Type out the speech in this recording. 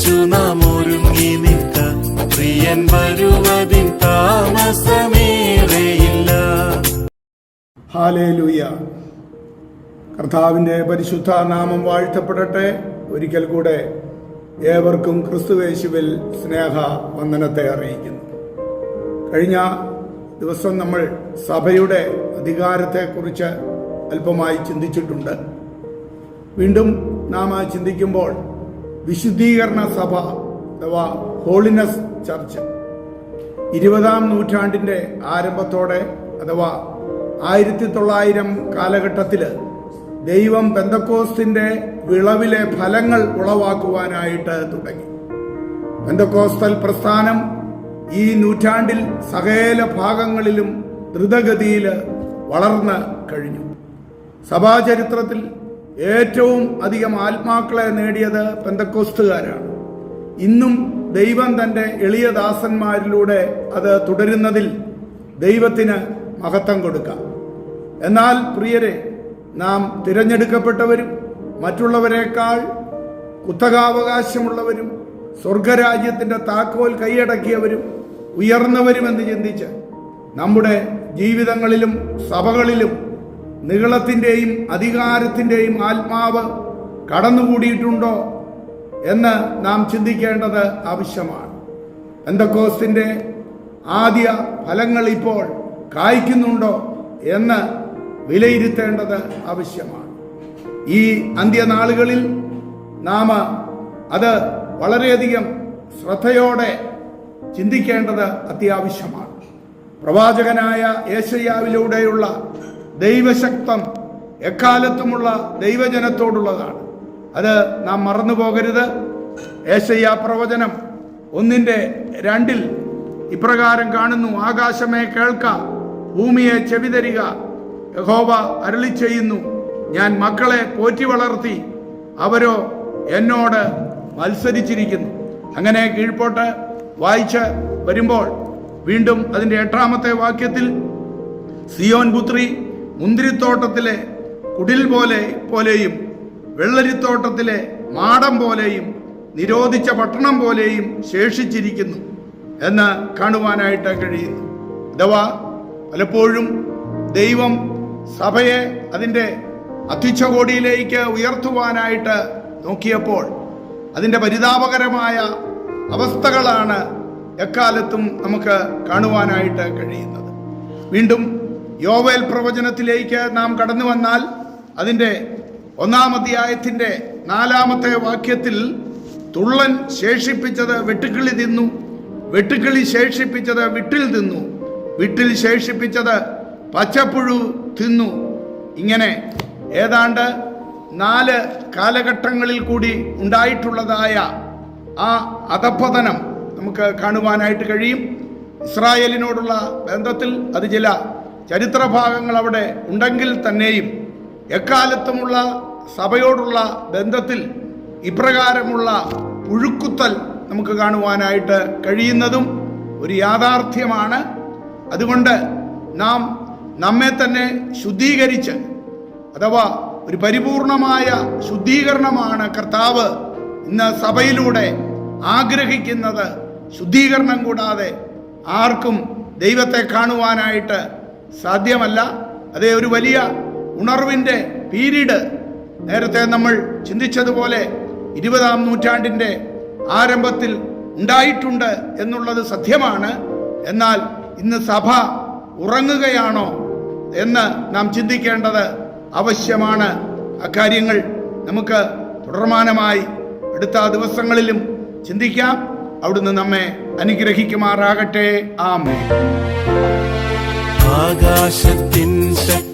തികച്ചു നാം ഒരുങ്ങി നിൽക്ക. പ്രിയൻ വരുവതിൻ താമസമേറെയില്ല. ഹാലേലൂയ. കർത്താവിന്റെ പരിശുദ്ധ നാമം വാഴ്ത്തപ്പെടട്ടെ. ഒരിക്കൽ കൂടെ ഏവർക്കും ക്രിസ്തുവേശുവിൽ സ്നേഹ വന്ദനത്തെ അറിയിക്കുന്നു. കഴിഞ്ഞ ദിവസം നമ്മൾ സഭയുടെ അധികാരത്തെക്കുറിച്ച് അല്പമായി ചിന്തിച്ചിട്ടുണ്ട്. വീണ്ടും നാം ആ ചിന്തിക്കുമ്പോൾ വിശുദ്ധീകരണ സഭ അഥവാ ഹോളിനസ് ചർച്ച്. ഇരുപതാം നൂറ്റാണ്ടിന്റെ ആരംഭത്തോടെ അഥവാ ആയിരത്തി തൊള്ളായിരം കാലഘട്ടത്തിൽ ദൈവം പെന്തക്കോസ്തിന്റെ വിളവിലെ ഫലങ്ങൾ ഉളവാക്കുവാനായിട്ട് തുടങ്ങി. പെന്തക്കോസ്തൽ പ്രസ്ഥാനം ഈ നൂറ്റാണ്ടിൽ സകല ഭാഗങ്ങളിലും ദ്രുതഗതിയിൽ വളർന്ന് കഴിഞ്ഞു. സഭാചരിത്രത്തിൽ ഏറ്റവും അധികം ആത്മാക്കളെ നേടിയത് പെന്തക്കോസ്തുകാരാണ്. ഇന്നും ദൈവം തന്റെ എളിയ ദാസന്മാരിലൂടെ അത് തുടരുന്നതിൽ ദൈവത്തിന് മഹത്വം കൊടുക്കാം. എന്നാൽ പ്രിയരെ നാം തിരഞ്ഞെടുക്കപ്പെട്ടവരും മറ്റുള്ളവരെക്കാൾ കുത്തകാവകാശമുള്ളവരും സ്വർഗരാജ്യത്തിന്റെ താക്കോൽ കൈയടക്കിയവരും ഉയർന്നവരുമെന്ന് ചിന്തിച്ച് നമ്മുടെ ജീവിതങ്ങളിലും സഭകളിലും നികളത്തിന്റെയും അധികാരത്തിന്റെയും ആത്മാവ് കടന്നുകൂടിയിട്ടുണ്ടോ എന്ന് നാം ചിന്തിക്കേണ്ടത് ആവശ്യമാണ്. എന്തൊക്കോസ്തിന്റെ ആദ്യ ഫലങ്ങൾ ഇപ്പോൾ കായ്ക്കുന്നുണ്ടോ എന്ന് വിലയിരുത്തേണ്ടത് ആവശ്യമാണ്. ഈ അന്ത്യനാളുകളിൽ നാം അത് വളരെയധികം ശ്രദ്ധയോടെ ചിന്തിക്കേണ്ടത് അത്യാവശ്യമാണ്. പ്രവാചകനായ ഏശയ്യാവിലൂടെയുള്ള ദൈവശക്തം എക്കാലത്തുമുള്ള ദൈവജനത്തോടുള്ളതാണ്. അത് നാം മറന്നു പോകരുത്. ഏശയ്യ പ്രവചനം ഒന്നിന്റെ രണ്ടിൽ ഇപ്രകാരം കാണുന്നു. ആകാശമേ കേൾക്ക ഭൂമിയെ ചെവിതരിക. യഹോവ അരളി ചെയ്യുന്നു ഞാൻ മക്കളെ പോറ്റി വളർത്തി അവരോ എന്നോട് മത്സരിച്ചിരിക്കുന്നു. അങ്ങനെ കീഴ്പോട്ട് വായിച്ച് വരുമ്പോൾ വീണ്ടും അതിന്റെ എട്ടാമത്തെ വാക്യത്തിൽ സിയോൻ പുത്രി മുന്തിരിത്തോട്ടത്തിലെ കുടിൽ പോലെ പോലെയും വെള്ളരിത്തോട്ടത്തിലെ മാടം പോലെയും നിരോധിച്ച പട്ടണം പോലെയും ശേഷിച്ചിരിക്കുന്നു എന്ന് കാണുവാനായിട്ട് കഴിയുന്നു. അഥവാ പലപ്പോഴും ദൈവം സഭയെ അതിന്റെ അത്യുച്ചകോടിയിലേക്ക് ഉയർത്തുവാനായിട്ട് നോക്കിയപ്പോൾ അതിന്റെ പരിതാപകരമായ അവസ്ഥകളാണ് എക്കാലത്തും നമുക്ക് കാണുവാനായിട്ട് കഴിയുന്നത്. വീണ്ടും യോവേൽ പ്രവചനത്തിലേക്ക് നാം കടന്നു വന്നാൽ അതിന്റെ ഒന്നാം അധ്യായത്തിന്റെ നാലാമത്തെ വാക്യത്തിൽ തുള്ളൻ ശേഷിപ്പിച്ചത് വെട്ടുക്കിളി തിന്നു വെട്ടുക്കിളി ശേഷിപ്പിച്ചത് വിട്ടിൽ തിന്നു വിട്ടിൽ ശേഷിപ്പിച്ചത് പച്ചപ്പുഴു തിന്നു. ഇങ്ങനെ ഏതാണ്ട് നാല് കാലഘട്ടങ്ങളിൽ കൂടി ഉണ്ടായിട്ടുള്ളതായ ആ അധപ്പതനം നമുക്ക് കാണുവാനായിട്ട് കഴിയും. ഇസ്രായേലിനോടുള്ള ബന്ധത്തിൽ അത് ചില ചരിത്രഭാഗങ്ങൾ അവിടെ ഉണ്ടെങ്കിൽ തന്നെയും എക്കാലത്തുമുള്ള സഭയോടുള്ള ബന്ധത്തിൽ ഇപ്രകാരമുള്ള പുഴുക്കുത്തൽ നമുക്ക് കാണുവാനായിട്ട് കഴിയുന്നതും ഒരു യാഥാർത്ഥ്യമാണ്. അതുകൊണ്ട് നാം നമ്മെ തന്നെ ശുദ്ധീകരിച്ച് അഥവാ ഒരു പരിപൂർണമായ ശുദ്ധീകരണമാണ് കർത്താവ് ഇന്ന് സഭയിലൂടെ ആഗ്രഹിക്കുന്നത്. ശുദ്ധീകരണം കൂടാതെ ആർക്കും ദൈവത്തെ കാണുവാനായിട്ട് സാധ്യമല്ല. അതേ ഒരു വലിയ ഉണർവിന്റെ പീരീഡ്. നേരത്തെ നമ്മൾ ചിന്തിച്ചതുപോലെ ഇരുപതാം നൂറ്റാണ്ടിന്റെ ആരംഭത്തിൽ ഉണ്ടായിട്ടുണ്ട് എന്നുള്ളത് സത്യമാണ്. എന്നാൽ ഇന്ന് സഭ ഉറങ്ങുകയാണോ എന്ന് നാം ചിന്തിക്കേണ്ടത് ആവശ്യമാണ്. അക്കാര്യങ്ങൾ നമുക്ക് തുടർമാനമായി അടുത്ത ദിവസങ്ങളിലും ചിന്തിക്കാം. അവിടുന്ന് നമ്മെ അനുഗ്രഹിക്കുമാറാകട്ടെ. ആമേ ആകാശത്തിൻ ശക്തി